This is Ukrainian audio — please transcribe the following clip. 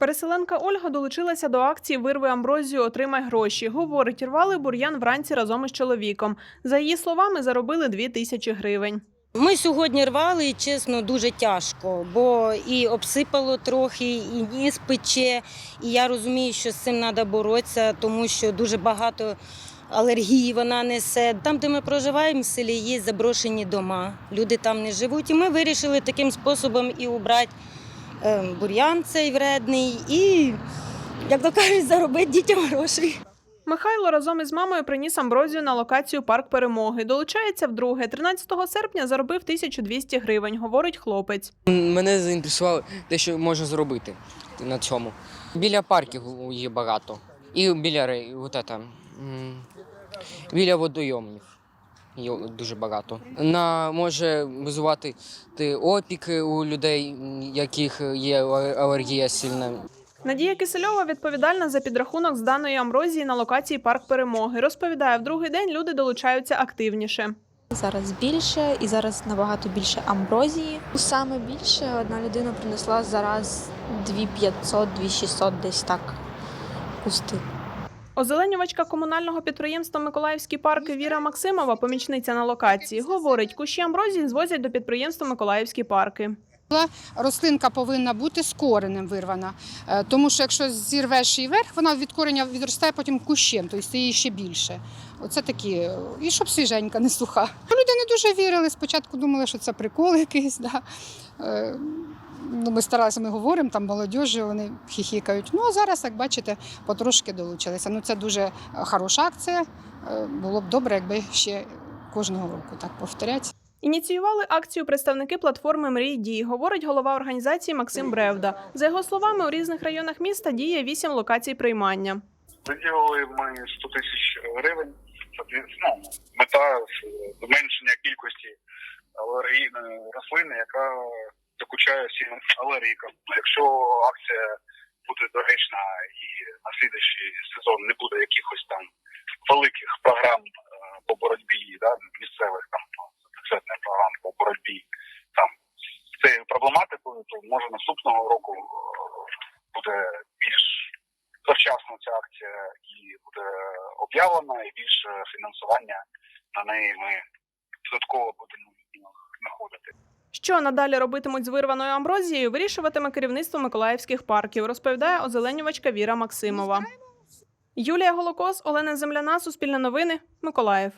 Переселенка Ольга долучилася до акції Вирви амброзію, отримай гроші. Говорить, рвали бур'ян вранці разом із чоловіком. За її словами, заробили дві тисячі гривень. Ми сьогодні рвали, і чесно, дуже тяжко, бо і обсипало трохи, і ніс пече. І я розумію, що з цим треба боротися, тому що дуже багато алергії вона несе. Там, де ми проживаємо в селі, є заброшені дома. Люди там не живуть. І ми вирішили таким способом і убрати бур'ян цей вредний, і, як то кажуть, заробити дітям гроші. Михайло разом із мамою приніс амброзію на локацію парк перемоги. Долучається вдруге. 13 серпня заробив 1200 гривень, говорить хлопець. Мене заінтересувало те, що можна зробити на цьому. Біля парків є багато. І біля біля водойомів є дуже багато. На може визувати опіки у людей, яких є алергія сильна. Надія Кисельова відповідальна за підрахунок зданої амброзії на локації парк перемоги. Розповідає, в другий день люди долучаються активніше. Зараз більше і зараз набагато більше амброзії. Саме більше одна людина принесла зараз 2500, 2600 десь так кусти. Озеленювачка комунального підприємства Миколаївські парки Віра Максимова, помічниця на локації, говорить, кущі амброзії звозять до підприємства Миколаївські парки. рослинка повинна бути з коренем вирвана. Е, Тому що якщо зірвеш її вверх, вона від кореня відростає потім кущем, тобто її ще більше. Оце такі, е, і щоб свіженька, не суха. Люди не дуже вірили. Спочатку думали, що це прикол якийсь. Да. Е, Ну, ми старалися, ми говоримо, там молодіжі, вони хіхікають. Ну, а зараз, як бачите, потрошки долучилися. Ну, це дуже е, хороша акція. Е, Було б добре, якби ще кожного року так повторять. Ініціювали акцію представники платформи Мрій дій, говорить голова організації Максим Бревда. За його словами, у різних районах міста діє вісім локацій приймання. Виділили ми 100 тисяч гривень. Ну, мета зменшення кількості алергійної рослини, яка докучає всім алергікам. Якщо акція буде доречна і на слідуючий сезон не буде якихось там великих програм е, по боротьбі, да, місцевих там ну, бюджетних програм по боротьбі там з цією проблематикою, то може наступного року е, буде більш завчасно ця акція і буде об'явлена, і більше фінансування на неї ми додатково будемо знаходити. Що надалі робитимуть з вирваною амброзією, вирішуватиме керівництво Миколаївських парків, розповідає озеленювачка Віра Максимова. Юлія Голокос, Олена Земляна, Суспільне новини, Миколаїв.